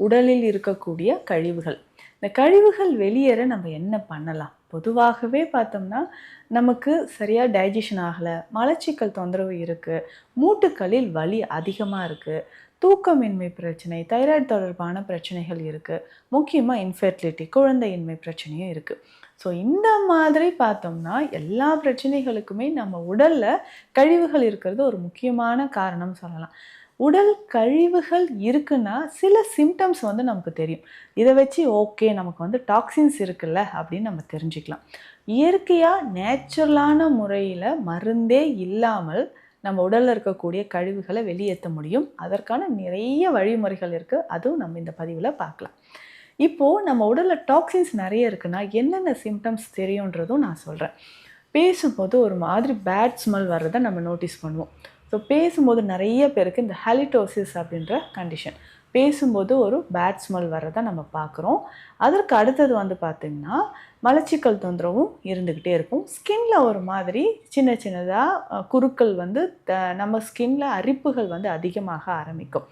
உடலில் இருக்கக்கூடிய கழிவுகள். இந்த கழிவுகள் வெளியேற நம்ம என்ன பண்ணலாம்? பொதுவாகவே பார்த்தோம்னா நமக்கு சரியாக டைஜஷன் ஆகலை மலச்சிக்கல் தொந்தரவு இருக்குது மூட்டுக்களில் வலி அதிகமாக இருக்குது தூக்கமின்மை பிரச்சனை தைராய்டு தொடர்பான பிரச்சனைகள் இருக்குது முக்கியமாக இன்ஃபெர்டிலிட்டி குழந்தையின்மை பிரச்சனையும் இருக்குது ஸோ இந்த மாதிரி பார்த்தோம்னா எல்லா பிரச்சனைகளுக்குமே நம்ம உடலில் கழிவுகள் இருக்கிறது ஒரு முக்கியமான காரணம் சொல்லலாம். உடல் கழிவுகள் இருக்குன்னா சில சிம்டம்ஸ் வந்து நமக்கு தெரியும். இதை வச்சு ஓகே நமக்கு வந்து டாக்ஸின்ஸ் இருக்குல்ல அப்படின்னு நம்ம தெரிஞ்சுக்கலாம். இயற்கையாக நேச்சுரலான முறையில் மருந்தே இல்லாமல் நம்ம உடலில் இருக்கக்கூடிய கழிவுகளை வெளியேற்ற முடியும். அதற்கான நிறைய வழிமுறைகள் இருக்குது அதுவும் நம்ம இந்த பதிவில் பார்க்கலாம். இப்போது நம்ம உடலில் டாக்ஸின்ஸ் நிறைய இருக்குன்னா என்னென்ன சிம்டம்ஸ் தெரியுன்றதும் நான் சொல்கிறேன் பேசும்போது ஒரு மாதிரி பேட் ஸ்மெல் வர்றதை நம்ம நோட்டீஸ் பண்ணுவோம். ஸோ பேசும்போது நிறைய பேருக்கு இந்த ஹெலிடோசிஸ் அப்படின்ற கண்டிஷன் பேசும்போது ஒரு பேட் ஸ்மெல் வர்றதை நம்ம பார்க்குறோம். அதற்கு அடுத்தது வந்து பார்த்திங்கன்னா மலச்சிக்கல் தொந்தரவும் இருந்துக்கிட்டே இருக்கும். ஸ்கின்ல ஒரு மாதிரி சின்ன சின்னதாக குருக்கள் வந்து த- நம்ம ஸ்கின்ல அரிப்புகள் வந்து அதிகமாக ஆரம்பிக்கும்.